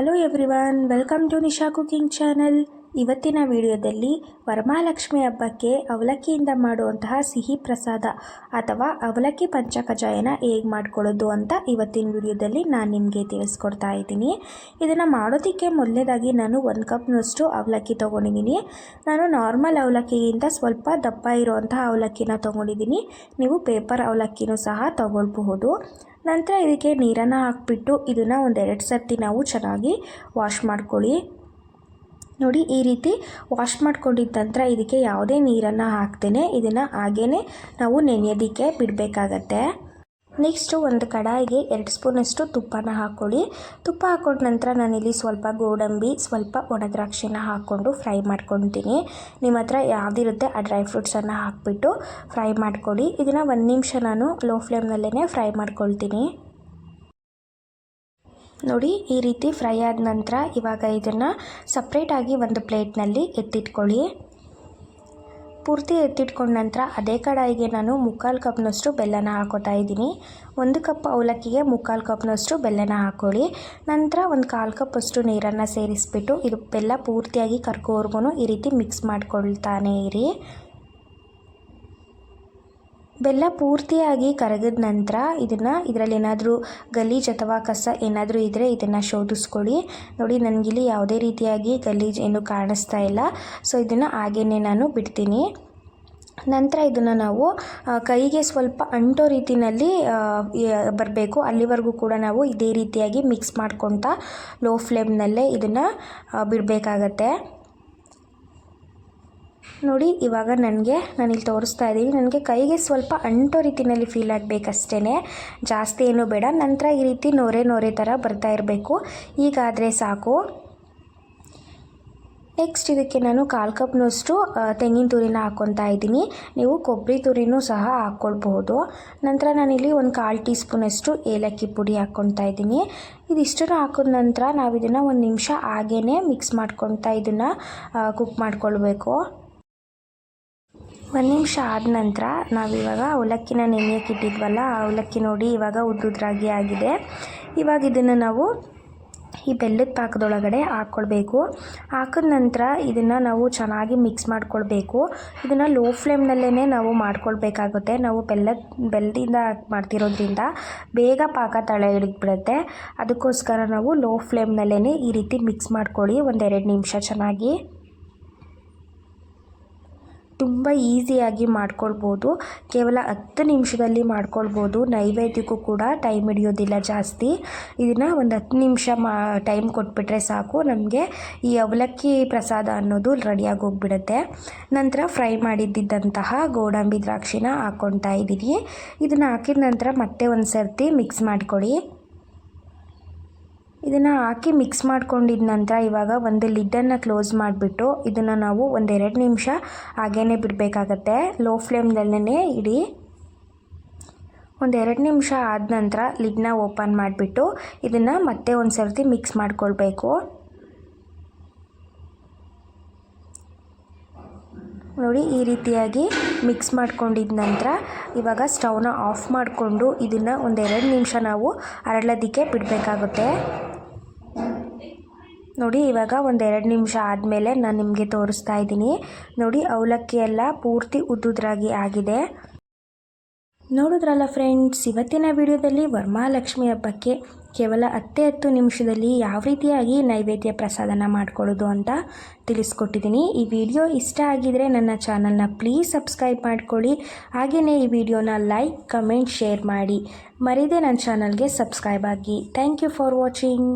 Hello everyone, welcome to Nisha Cooking channel. ಇವತ್ತಿನ ವಿಡಿಯೋದಲ್ಲಿ ವರಮಹಾಲಕ್ಷ್ಮಿ ಹಬ್ಬಕ್ಕೆ ಅವಲಕ್ಕಿಯಿಂದ ಮಾಡುವಂತಹ ಸಿಹಿ ಪ್ರಸಾದ ಅಥವಾ ಅವಲಕ್ಕಿ ಪಂಚಕಜಾಯನ ಹೇಗೆ ಮಾಡ್ಕೊಳ್ಳೋದು ಅಂತ ಇವತ್ತಿನ ವಿಡಿಯೋದಲ್ಲಿ ನಾನು ನಿಮಗೆ ತಿಳಿಸ್ಕೊಡ್ತಾ ಇದ್ದೀನಿ. ಇದನ್ನು ಮಾಡೋದಕ್ಕೆ ಮೊದಲನೇದಾಗಿ ನಾನು ಒಂದು ಕಪ್ನಷ್ಟು ಅವಲಕ್ಕಿ ತೊಗೊಂಡಿದ್ದೀನಿ. ನಾನು ನಾರ್ಮಲ್ ಅವಲಕ್ಕಿಗಿಂತ ಸ್ವಲ್ಪ ದಪ್ಪ ಇರುವಂತಹ ಅವಲಕ್ಕಿನ ತೊಗೊಂಡಿದ್ದೀನಿ. ನೀವು ಪೇಪರ್ ಅವಲಕ್ಕಿನೂ ಸಹ ತೊಗೊಳ್ಬಹುದು. ನಂತರ ಇದಕ್ಕೆ ನೀರನ್ನು ಹಾಕ್ಬಿಟ್ಟು ಇದನ್ನು ಒಂದೆರಡು ಸರ್ತಿ ನಾವು ಚೆನ್ನಾಗಿ ವಾಶ್ ಮಾಡ್ಕೊಳ್ಳಿ. ನೋಡಿ, ಈ ರೀತಿ ವಾಶ್ ಮಾಡ್ಕೊಂಡಿದ್ದ ನಂತರ ಇದಕ್ಕೆ ಯಾವುದೇ ನೀರನ್ನು ಹಾಕ್ತೇನೆ ಇದನ್ನು ಹಾಗೇ ನಾವು ನೆನೆಯೋದಕ್ಕೆ ಬಿಡಬೇಕಾಗತ್ತೆ. ನೆಕ್ಸ್ಟು ಒಂದು ಕಡಾಯಿಗೆ ಎರಡು ಸ್ಪೂನಷ್ಟು ತುಪ್ಪನ ಹಾಕ್ಕೊಳ್ಳಿ ತುಪ್ಪ ಹಾಕೊಂಡ ನಂತರ ನಾನಿಲ್ಲಿ ಸ್ವಲ್ಪ ಗೋಡಂಬಿ, ಸ್ವಲ್ಪ ಒಣದ್ರಾಕ್ಷಿನ ಹಾಕ್ಕೊಂಡು ಫ್ರೈ ಮಾಡ್ಕೊತೀನಿ. ನಿಮ್ಮ ಹತ್ರ ಯಾವುದಿರುತ್ತೆ ಆ ಡ್ರೈ ಫ್ರೂಟ್ಸನ್ನು ಹಾಕಿಬಿಟ್ಟು ಫ್ರೈ ಮಾಡ್ಕೊಳ್ಳಿ. ಇದನ್ನು ಒಂದು ನಿಮಿಷ ನಾನು ಲೋ ಫ್ಲೇಮ್ನಲ್ಲೇ ಫ್ರೈ ಮಾಡ್ಕೊಳ್ತೀನಿ. ನೋಡಿ, ಈ ರೀತಿ ಫ್ರೈ ಆದ ನಂತರ ಇವಾಗ ಇದನ್ನು ಸಪ್ರೇಟಾಗಿ ಒಂದು ಪ್ಲೇಟ್ನಲ್ಲಿ ಎತ್ತಿಟ್ಕೊಳ್ಳಿ. ಪೂರ್ತಿ ಎತ್ತಿಟ್ಕೊಂಡ ನಂತರ ಅದೇ ಕಡಾಯಿಗೆ ನಾನು ಮುಕ್ಕಾಲು ಕಪ್ನಷ್ಟು ಬೆಲ್ಲನ ಹಾಕೋತಾ ಇದ್ದೀನಿ. ಒಂದು ಕಪ್ ಅವಲಕ್ಕಿಗೆ ಮುಕ್ಕಾಲು ಕಪ್ನಷ್ಟು ಬೆಲ್ಲನ ಹಾಕ್ಕೊಳ್ಳಿ ನಂತರ ಒಂದು ಕಾಲು ಕಪ್ಪಷ್ಟು ನೀರನ್ನು ಸೇರಿಸ್ಬಿಟ್ಟು ಇದು ಬೆಲ್ಲ ಪೂರ್ತಿಯಾಗಿ ಕರ್ಕೋವರೆಗೂ ಈ ರೀತಿ ಮಿಕ್ಸ್ ಮಾಡ್ಕೊಳ್ತಾನೆ ಇರಿ. ಬೆಲ್ಲ ಪೂರ್ತಿಯಾಗಿ ಕರಗಿದ ನಂತರ ಇದನ್ನು ಇದರಲ್ಲಿ ಏನಾದರೂ ಗಲೀಜು ಅಥವಾ ಕಸ ಏನಾದರೂ ಇದ್ದರೆ ಇದನ್ನು ಶೋಧಿಸ್ಕೊಳ್ಳಿ. ನೋಡಿ, ನನಗಿಲ್ಲಿ ಯಾವುದೇ ರೀತಿಯಾಗಿ ಗಲೀಜು ಏನು ಕಾಣಿಸ್ತಾ ಇಲ್ಲ. ಸೊ ಇದನ್ನು ಹಾಗೇ ನಾನು ಬಿಡ್ತೀನಿ. ನಂತರ ಇದನ್ನು ನಾವು ಕೈಗೆ ಸ್ವಲ್ಪ ಅಂಟೋ ರೀತಿಯಲ್ಲಿ ಬರಬೇಕು. ಅಲ್ಲಿವರೆಗೂ ಕೂಡ ನಾವು ಇದೇ ರೀತಿಯಾಗಿ ಮಿಕ್ಸ್ ಮಾಡ್ಕೊತಾ ಲೋ ಫ್ಲೇಮ್ನಲ್ಲೇ ಇದನ್ನು ಬಿಡಬೇಕಾಗತ್ತೆ. ನೋಡಿ, ಇವಾಗ ನನಗೆ ನಾನಿಲ್ಲಿ ತೋರಿಸ್ತಾ ಇದ್ದೀನಿ. ನನಗೆ ಕೈಗೆ ಸ್ವಲ್ಪ ಅಂಟೋ ರೀತಿಯಲ್ಲಿ ಫೀಲ್ ಆಗಬೇಕಷ್ಟೇ ಜಾಸ್ತಿ ಏನೂ ಬೇಡ. ನಂತರ ಈ ರೀತಿ ನೊರೆ ನೊರೆ ಥರ ಬರ್ತಾ ಇರಬೇಕು. ಈಗಾದರೆ ಸಾಕು. ನೆಕ್ಸ್ಟ್ ಇದಕ್ಕೆ ನಾನು ಕಾಲು ಕಪ್ನಷ್ಟು ತೆಂಗಿನ ತುರಿನ ಹಾಕ್ಕೊತಾ ಇದ್ದೀನಿ. ನೀವು ಕೊಬ್ಬರಿ ತುರಿನೂ ಸಹ ಹಾಕ್ಕೊಳ್ಬಹುದು ನಂತರ ನಾನಿಲ್ಲಿ ಒಂದು ಕಾಲು ಟೀ ಸ್ಪೂನಷ್ಟು ಏಲಕ್ಕಿ ಪುಡಿ ಹಾಕ್ಕೊತಾ ಇದ್ದೀನಿ. ಇದಿಷ್ಟನ್ನು ಹಾಕಿದ ನಂತರ ನಾವು ಇದನ್ನು ಒಂದು ನಿಮಿಷ ಹಾಗೇ ಮಿಕ್ಸ್ ಮಾಡ್ಕೊತಾ ಇದನ್ನು ಕುಕ್ ಮಾಡ್ಕೊಳ್ಬೇಕು. ಒಂದು ನಿಮಿಷ ಆದ ನಂತರ ನಾವಿವಾಗ ಅವಲಕ್ಕಿನ ನೆನೆಯಕ್ಕೆ ಇಟ್ಟಿದ್ವಲ್ಲ, ಆ ಅವಲಕ್ಕಿ ನೋಡಿ ಇವಾಗ ಉದ್ದುದ್ರಾಗಿ ಆಗಿದೆ. ಇವಾಗ ಇದನ್ನು ನಾವು ಈ ಬೆಲ್ಲದ ಪಾಕದೊಳಗಡೆ ಹಾಕ್ಕೊಳ್ಬೇಕು ಹಾಕಿದ ನಂತರ ಇದನ್ನು ನಾವು ಚೆನ್ನಾಗಿ ಮಿಕ್ಸ್ ಮಾಡ್ಕೊಳ್ಬೇಕು. ಇದನ್ನು ಲೋ ಫ್ಲೇಮ್ನಲ್ಲೇ ನಾವು ಮಾಡ್ಕೊಳ್ಬೇಕಾಗುತ್ತೆ. ನಾವು ಬೆಲ್ಲ ಬೆಲ್ಲದಿಂದ ಮಾಡ್ತಿರೋದ್ರಿಂದ ಬೇಗ ಪಾಕ ತಳ ಹಿಡಿದ್ಬಿಡುತ್ತೆ. ಅದಕ್ಕೋಸ್ಕರ ನಾವು ಲೋ ಫ್ಲೇಮ್ನಲ್ಲೇ ಈ ರೀತಿ ಮಿಕ್ಸ್ ಮಾಡ್ಕೊಳ್ಳಿ ಒಂದೆರಡು ನಿಮಿಷ ಚೆನ್ನಾಗಿ. ತುಂಬ ಈಸಿಯಾಗಿ ಮಾಡ್ಕೊಳ್ಬೋದು. ಕೇವಲ ಹತ್ತು ನಿಮಿಷದಲ್ಲಿ ಮಾಡ್ಕೊಳ್ಬೋದು. ನೈವೇದ್ಯಕ್ಕೂ ಕೂಡ ಟೈಮ್ ಹಿಡಿಯೋದಿಲ್ಲ ಜಾಸ್ತಿ. ಇದನ್ನು ಒಂದು ಹತ್ತು ನಿಮಿಷ ಮಾ, ಟೈಮ್ ಕೊಟ್ಬಿಟ್ರೆ ಸಾಕು. ನಮಗೆ ಈ ಅವಲಕ್ಕಿ ಪ್ರಸಾದ ಅನ್ನೋದು ರೆಡಿಯಾಗಿ ಹೋಗ್ಬಿಡುತ್ತೆ. ನಂತರ ಫ್ರೈ ಮಾಡಿದ್ದಂತಹ ಗೋಡಂಬಿ ದ್ರಾಕ್ಷಿನ ಹಾಕ್ಕೊತಾ ಇದ್ದೀನಿ. ಇದನ್ನು ಹಾಕಿದ ನಂತರ ಮತ್ತೆ ಒಂದು ಸರ್ತಿ ಮಿಕ್ಸ್ ಮಾಡ್ಕೊಳ್ಳಿ ಇದನ್ನು ಹಾಕಿ ಮಿಕ್ಸ್ ಮಾಡ್ಕೊಂಡಿದ್ದ ನಂತರ ಇವಾಗ ಒಂದು ಲಿಡ್ಡನ್ನು ಕ್ಲೋಸ್ ಮಾಡಿಬಿಟ್ಟು ಇದನ್ನು ನಾವು ಒಂದೆರಡು ನಿಮಿಷ ಹಾಗೇ ಬಿಡಬೇಕಾಗತ್ತೆ. ಲೋ ಫ್ಲೇಮ್ನಲ್ಲೇ ಇಡಿ. ಒಂದೆರಡು ನಿಮಿಷ ಆದ ನಂತರ ಲಿಡ್ನ ಓಪನ್ ಮಾಡಿಬಿಟ್ಟು ಇದನ್ನು ಮತ್ತೆ ಒಂದು ಸರ್ತಿ ಮಿಕ್ಸ್ ಮಾಡ್ಕೊಳ್ಬೇಕು. ನೋಡಿ ಈ ರೀತಿಯಾಗಿ ಮಿಕ್ಸ್ ಮಾಡ್ಕೊಂಡಿದ್ದ ನಂತರ ಇವಾಗ ಸ್ಟವ್ನ ಆಫ್ ಮಾಡಿಕೊಂಡು ಇದನ್ನು ಒಂದೆರಡು ನಿಮಿಷ ನಾವು ಅರಳೋದಕ್ಕೆ ಬಿಡಬೇಕಾಗುತ್ತೆ. ನೋಡಿ, ಇವಾಗ ಒಂದು ಎರಡು ನಿಮಿಷ ಆದಮೇಲೆ ನಾನು ನಿಮಗೆ ತೋರಿಸ್ತಾ ಇದ್ದೀನಿ. ನೋಡಿ, ಅವಲಕ್ಕಿ ಎಲ್ಲ ಪೂರ್ತಿ ಉದ್ದುದ್ರಾಗಿ ಆಗಿದೆ. ನೋಡಿದ್ರಲ್ಲ ಫ್ರೆಂಡ್ಸ್, ಇವತ್ತಿನ ವಿಡಿಯೋದಲ್ಲಿ ವರಮಹಾಲಕ್ಷ್ಮಿ ಹಬ್ಬಕ್ಕೆ ಕೇವಲ ಹತ್ತೇ ಹತ್ತು ನಿಮಿಷದಲ್ಲಿ ಯಾವ ರೀತಿಯಾಗಿ ನೈವೇದ್ಯ ಪ್ರಸಾದನ ಮಾಡ್ಕೊಳ್ಳೋದು ಅಂತ ತಿಳಿಸ್ಕೊಟ್ಟಿದ್ದೀನಿ. ಈ ವಿಡಿಯೋ ಇಷ್ಟ ಆಗಿದರೆ ನನ್ನ ಚಾನಲ್ನ ಪ್ಲೀಸ್ ಸಬ್ಸ್ಕ್ರೈಬ್ ಮಾಡ್ಕೊಳ್ಳಿ. ಹಾಗೆಯೇ ಈ ವಿಡಿಯೋನ ಲೈಕ್, ಕಮೆಂಟ್, ಶೇರ್ ಮಾಡಿ. ಮರೀದೆ ನನ್ನ ಚಾನಲ್ಗೆ ಸಬ್ಸ್ಕ್ರೈಬ್ ಆಗಿ. Thank you for watching.